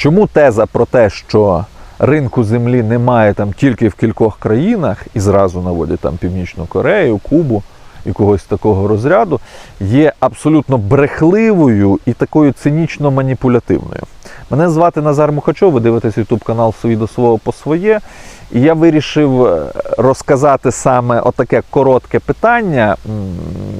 Чому теза про те, що ринку землі немає там тільки в кількох країнах, і зразу наводять там Північну Корею, Кубу і когось такого розряду, є абсолютно брехливою і такою цинічно маніпулятивною. Мене звати Назар Мухачов, ви дивитесь YouTube канал «Свої до свого по своє. І я вирішив е, розказати саме отаке коротке питання,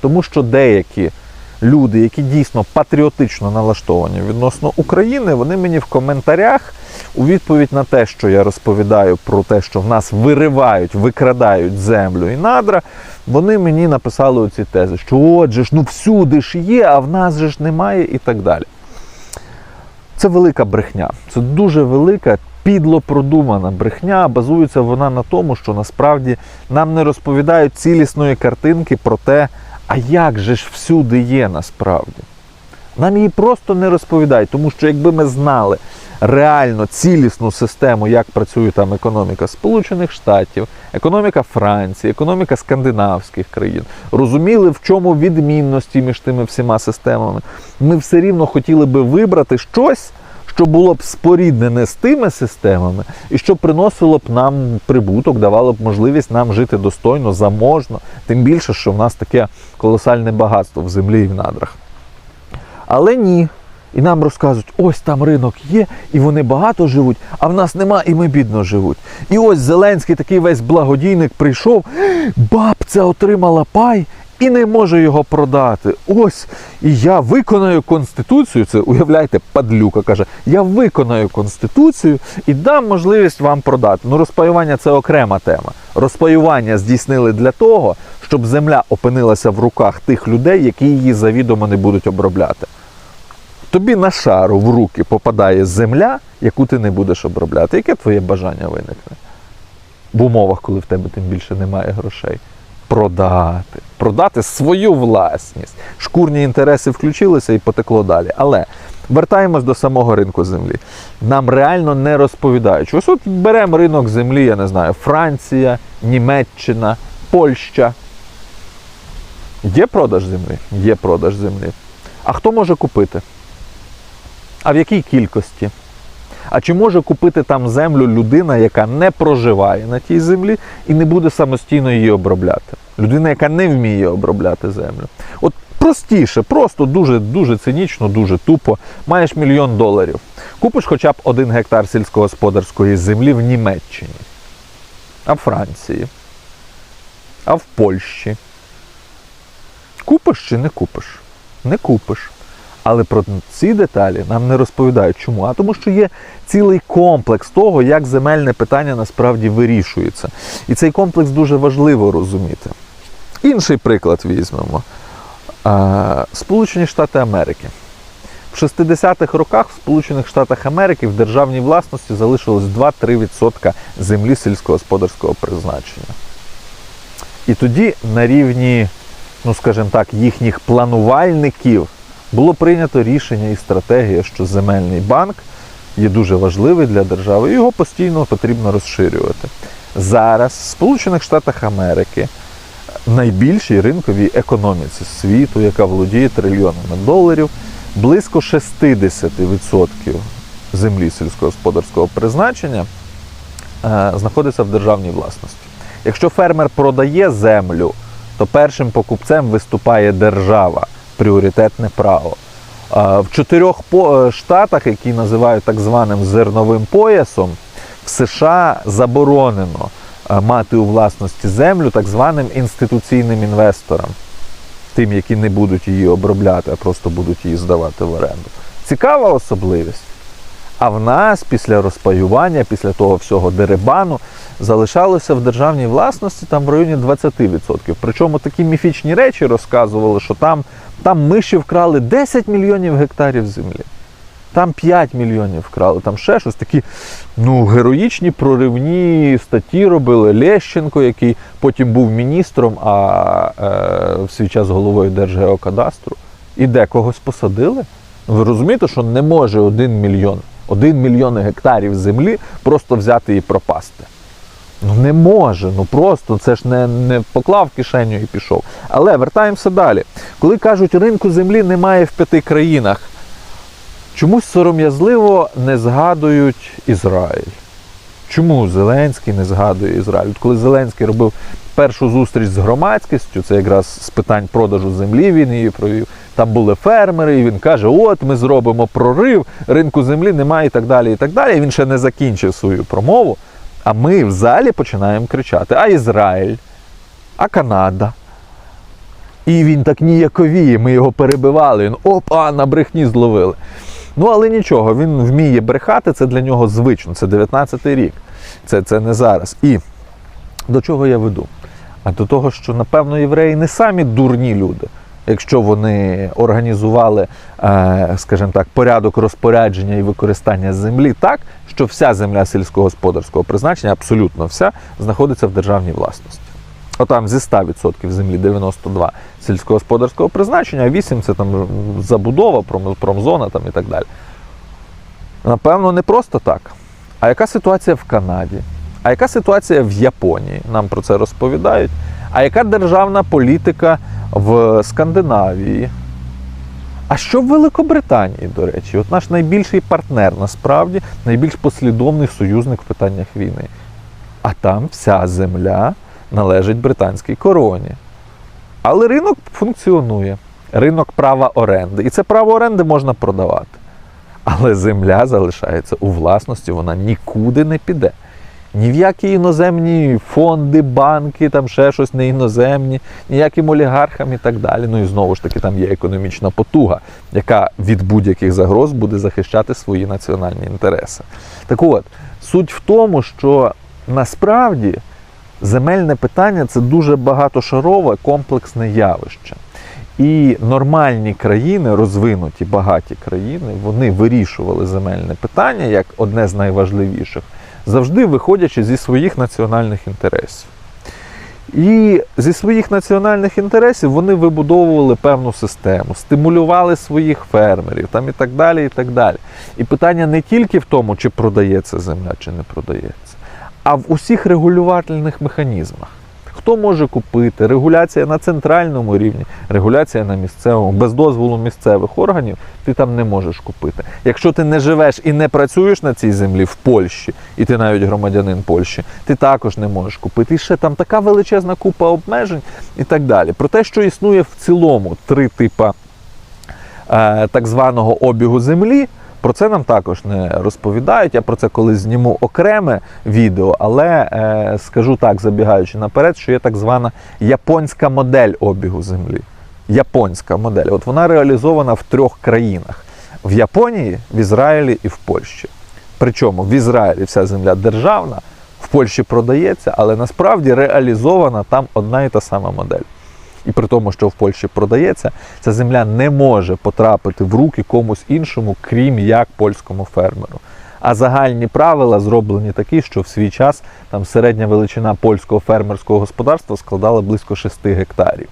тому що деякі люди, які дійсно патріотично налаштовані відносно України, вони мені в коментарях у відповідь на те, що я розповідаю про те, що в нас виривають, викрадають землю і надра, вони мені написали оці тези, що отже ж, ну всюди ж є, а в нас же ж немає і так далі. Це велика брехня. Це дуже велика, підло продумана брехня. Базується вона на тому, що насправді нам не розповідають цілісної картинки про те, а як же ж всюди є насправді. Нам її просто не розповідають, тому що якби ми знали реально цілісну систему, як працює там економіка Сполучених Штатів, економіка Франції, економіка скандинавських країн, розуміли, в чому відмінності між тими всіма системами, ми все рівно хотіли би вибрати щось, що було б споріднене з тими системами, і що приносило б нам прибуток, давало б можливість нам жити достойно, заможно, тим більше, що в нас таке колосальне багатство в землі і в надрах. Але ні. І нам розказують, ось там ринок є, і вони багато живуть, а в нас нема, і ми бідно живуть. І ось Зеленський, такий весь благодійник, прийшов, бабця отримала пай і не може його продати. Ось, і я виконаю конституцію. Це уявляєте, падлюка каже: я виконаю конституцію і дам можливість вам продати. Ну, розпаювання це окрема тема. Розпаювання здійснили для того, щоб земля опинилася в руках тих людей, які її завідомо не будуть обробляти. Тобі на шару в руки попадає земля, яку ти не будеш обробляти. Яке твоє бажання виникне? В умовах, коли в тебе тим більше немає грошей. Продати. Продати свою власність. Шкурні інтереси включилися і потекло далі. Але вертаємось до самого ринку землі. Нам реально не розповідають. Ось от беремо ринок землі, я не знаю, Франція, Німеччина, Польща. Є продаж землі? Є продаж землі. А хто може купити? А в якій кількості? А чи може купити там землю людина, яка не проживає на тій землі і не буде самостійно її обробляти? Людина, яка не вміє обробляти землю. От простіше, просто дуже дуже цинічно, дуже тупо. Маєш мільйон доларів. Купиш хоча б один гектар сільськогосподарської землі в Німеччині, а в Франції, а в Польщі. Купиш чи не купиш? Не купиш. Але про ці деталі нам не розповідають. Чому? А тому, що є цілий комплекс того, як земельне питання насправді вирішується. І цей комплекс дуже важливо розуміти. Інший приклад візьмемо. Сполучені Штати Америки. В 60-х роках в Сполучених Штатах Америки в державній власності залишилось 2-3% землі сільськогосподарського призначення. І тоді на рівні, ну скажімо так, їхніх планувальників було прийнято рішення і стратегія, що земельний банк є дуже важливий для держави, його постійно потрібно розширювати. Зараз в Сполучених Штатах Америки найбільшій ринковій економіці світу, яка володіє трильйонами доларів, близько 60% землі сільськогосподарського призначення е, знаходиться в державній власності. Якщо фермер продає землю, то першим покупцем виступає держава пріоритетне право. В чотирьох е, штатах, які називають так званим зерновим поясом, в США заборонено е, мати у власності землю так званим інституційним інвесторам, тим, які не будуть її обробляти, а просто будуть її здавати в оренду. Цікава особливість. А в нас після розпаювання, після того всього деребану, залишалося в державній власності там в районі 20%. Причому такі міфічні речі розказували, що там, там миші вкрали 10 мільйонів гектарів землі. Там 5 мільйонів вкрали, там ще щось такі ну, героїчні проривні статті робили. Лещенко, який потім був міністром, а е, в свій час головою Держгеокадастру. І де когось посадили? Ви розумієте, що не може один мільйон, один мільйон гектарів землі просто взяти і пропасти. Ну не може, ну просто це ж не, не поклав кишеню і пішов. Але вертаємося далі. Коли кажуть, ринку землі немає в п'яти країнах, чомусь сором'язливо не згадують Ізраїль. Чому Зеленський не згадує Ізраїль? От коли Зеленський робив першу зустріч з громадськістю, це якраз з питань продажу землі він її провів. Там були фермери, і він каже: От ми зробимо прорив, ринку землі немає і так далі. І так далі. Він ще не закінчив свою промову. А ми в залі починаємо кричати: А Ізраїль, а Канада. І він так ніяковіє, ми його перебивали. Він опа, на брехні зловили. Ну, але нічого, він вміє брехати, це для нього звично. Це 19-й рік. Це, це не зараз. І до чого я веду? А до того, що, напевно, євреї не самі дурні люди, якщо вони організували, е, скажімо так, порядок розпорядження і використання землі так, що вся земля сільськогосподарського призначення, абсолютно вся, знаходиться в державній власності. Отам зі 100% землі 92 сільськогосподарського призначення, а 8 це там забудова, промзона там і так далі. Напевно, не просто так. А яка ситуація в Канаді? А яка ситуація в Японії? Нам про це розповідають. А яка державна політика в Скандинавії? А що в Великобританії, до речі? От наш найбільший партнер, насправді, найбільш послідовний союзник в питаннях війни. А там вся земля належить британській короні. Але ринок функціонує. Ринок права оренди. І це право оренди можна продавати. Але земля залишається у власності, вона нікуди не піде. Ні в які іноземні фонди, банки, там ще щось не іноземні, ніяким олігархам і так далі. Ну і знову ж таки, там є економічна потуга, яка від будь-яких загроз буде захищати свої національні інтереси. Так от, суть в тому, що насправді земельне питання це дуже багатошарове комплексне явище. І нормальні країни, розвинуті багаті країни, вони вирішували земельне питання як одне з найважливіших, завжди виходячи зі своїх національних інтересів. І зі своїх національних інтересів вони вибудовували певну систему, стимулювали своїх фермерів там і так далі. І так далі. І питання не тільки в тому, чи продається земля, чи не продається, а в усіх регулювальних механізмах. Хто може купити? Регуляція на центральному рівні, регуляція на місцевому, без дозволу місцевих органів ти там не можеш купити. Якщо ти не живеш і не працюєш на цій землі в Польщі, і ти навіть громадянин Польщі, ти також не можеш купити. І ще там така величезна купа обмежень і так далі. Про те, що існує в цілому три типа е, так званого обігу землі. Про це нам також не розповідають. Я про це колись зніму окреме відео, але е, скажу так, забігаючи наперед, що є так звана японська модель обігу землі. Японська модель. От вона реалізована в трьох країнах: в Японії, в Ізраїлі і в Польщі. Причому в Ізраїлі вся земля державна, в Польщі продається, але насправді реалізована там одна і та сама модель. І при тому, що в Польщі продається, ця земля не може потрапити в руки комусь іншому, крім як польському фермеру. А загальні правила зроблені такі, що в свій час там середня величина польського фермерського господарства складала близько 6 гектарів.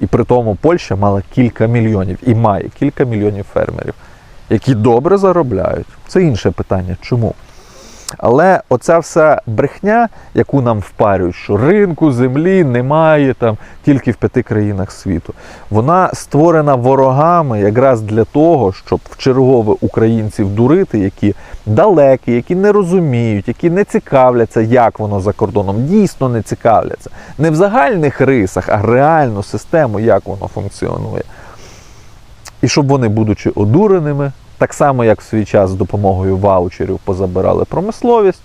І при тому Польща мала кілька мільйонів і має кілька мільйонів фермерів, які добре заробляють. Це інше питання. Чому? Але оця вся брехня, яку нам впарюють, що ринку землі немає там тільки в п'яти країнах світу, вона створена ворогами якраз для того, щоб в чергове українців дурити, які далекі, які не розуміють, які не цікавляться, як воно за кордоном, дійсно не цікавляться. Не в загальних рисах, а реальну систему, як воно функціонує. І щоб вони, будучи одуреними, так само, як в свій час з допомогою ваучерів позабирали промисловість,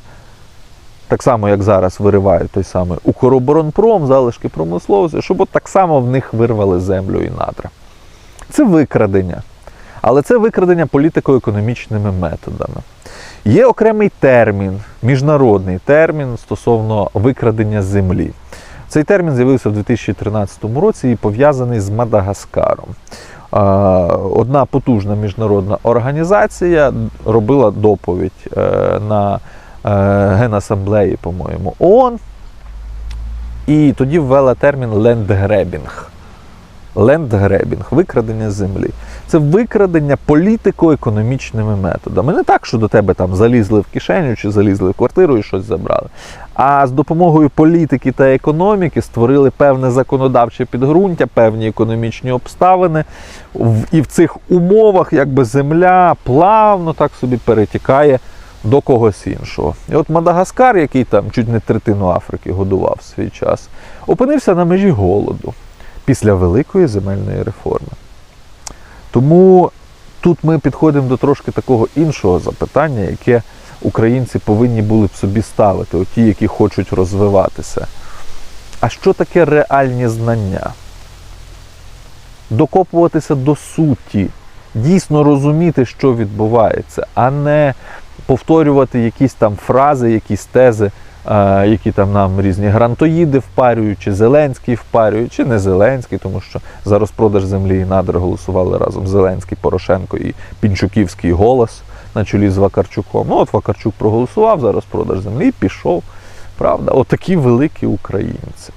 так само, як зараз виривають той самий Укроборонпром, залишки промисловості, щоб от так само в них вирвали землю і надра. Це викрадення. Але це викрадення політико-економічними методами. Є окремий термін, міжнародний термін стосовно викрадення землі. Цей термін з'явився в 2013 році і пов'язаний з Мадагаскаром. Одна потужна міжнародна організація робила доповідь е, на е, Генасамблеї, по-моєму, ООН, і тоді ввела термін лендгребінг. Лендгребінг, викрадення землі. Це викрадення політико-економічними методами. Не так, що до тебе там залізли в кишеню чи залізли в квартиру і щось забрали. А з допомогою політики та економіки створили певне законодавче підґрунтя, певні економічні обставини. І в цих умовах якби земля плавно так собі перетікає до когось іншого. І от Мадагаскар, який там чуть не третину Африки годував в свій час, опинився на межі голоду після великої земельної реформи. Тому тут ми підходимо до трошки такого іншого запитання, яке українці повинні були б собі ставити, от ті, які хочуть розвиватися. А що таке реальні знання? Докопуватися до суті, дійсно розуміти, що відбувається, а не повторювати якісь там фрази, якісь тези, які там нам різні грантоїди впарюють, чи Зеленський впарює, чи не Зеленський, тому що за розпродаж землі і надр голосували разом Зеленський, Порошенко і Пінчуківський голос на чолі з Вакарчуком. Ну, от Вакарчук проголосував за розпродаж землі пішов. Правда, отакі великі українці.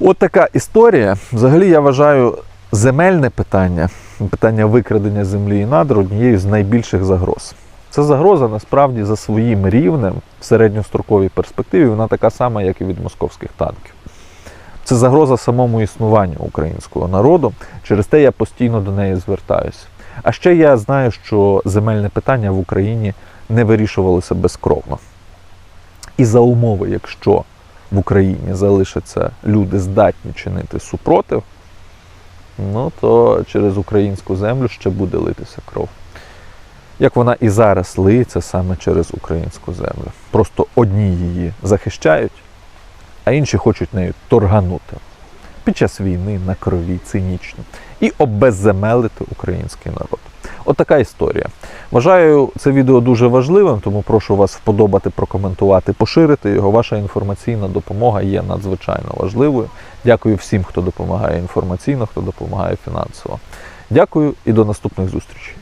От така історія. Взагалі, я вважаю земельне питання, питання викрадення землі і надр однією з найбільших загроз. Це загроза насправді за своїм рівнем в середньостроковій перспективі, вона така сама, як і від московських танків. Це загроза самому існуванню українського народу. Через те я постійно до неї звертаюся. А ще я знаю, що земельне питання в Україні не вирішувалося безкровно. І за умови, якщо в Україні залишаться люди здатні чинити супротив, ну то через українську землю ще буде литися кров. Як вона і зараз лиється саме через українську землю. Просто одні її захищають, а інші хочуть нею торганути під час війни на крові цинічно і обезземелити український народ. От історія. Вважаю це відео дуже важливим, тому прошу вас вподобати, прокоментувати, поширити його. Ваша інформаційна допомога є надзвичайно важливою. Дякую всім, хто допомагає інформаційно, хто допомагає фінансово. Дякую і до наступних зустрічей.